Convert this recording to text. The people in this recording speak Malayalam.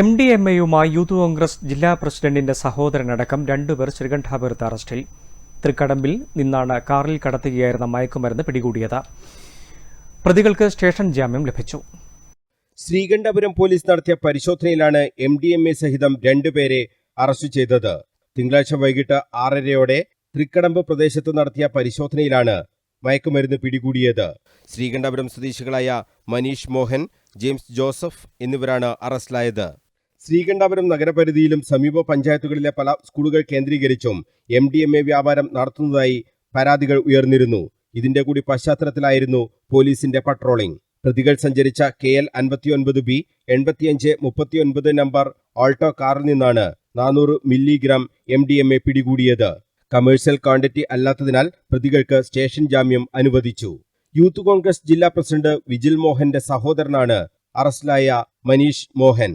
എം ഡി എം എയുമായി യൂത്ത് കോൺഗ്രസ് ജില്ലാ പ്രസിഡന്റിന്റെ സഹോദരനടക്കം രണ്ടുപേർ ശ്രീകണ്ഠാപുരത്ത് അറസ്റ്റിൽ. തൃക്കടമ്പിൽ നിന്നാണ് കാറിൽ കടത്തുകയായിരുന്ന മയക്കുമരുന്ന് പിടികൂടിയത്. പ്രതികൾക്ക് സ്റ്റേഷൻ ജാമ്യം ലഭിച്ചു. ശ്രീകണ്ഠപുരം പോലീസ് നടത്തിയ പരിശോധനയിലാണ് എം ഡി എം എ സഹിതം രണ്ടുപേരെ അറസ്റ്റ് ചെയ്തത്. തിങ്കളാഴ്ച വൈകിട്ട് ആറരയോടെ തൃക്കടമ്പ് പ്രദേശത്ത് നടത്തിയ പരിശോധനയിലാണ് മയക്കുമരുന്ന് പിടികൂടിയത്. ശ്രീകണ്ഠപുരം സ്വദേശികളായ മനീഷ് മോഹൻ ജെയിംസ് ജോസഫ് എന്നിവരാണ് അറസ്റ്റിലായത്. ശ്രീകണ്ഠപുരം നഗരപരിധിയിലും സമീപ പഞ്ചായത്തുകളിലെ പല സ്കൂളുകൾ കേന്ദ്രീകരിച്ചും എം ഡി എം എ വ്യാപാരം നടത്തുന്നതായി പരാതികൾ ഉയർന്നിരുന്നു. ഇതിന്റെ കൂടി പശ്ചാത്തലത്തിലായിരുന്നു പോലീസിന്റെ പട്രോളിംഗ് പ്രതികൾ സഞ്ചരിച്ച കെ എൽ അൻപത്തിയൊൻപത് ബി എൺപത്തിയഞ്ച് മുപ്പത്തിയൊൻപത് നമ്പർ ആൾട്ടോ കാറിൽ നിന്നാണ് നാനൂറ് milligram M D M A പിടികൂടിയത്. കമേഴ്സ്യൽ ക്വാണ്ടിറ്റി അല്ലാത്തതിനാൽ പ്രതികൾക്ക് സ്റ്റേഷൻ ജാമ്യം അനുവദിച്ചു. യൂത്ത് കോൺഗ്രസ് ജില്ലാ പ്രസിഡന്റ് വിജിൽ മോഹന്റെ സഹോദരനാണ് അറസ്റ്റിലായ മനീഷ് മോഹൻ.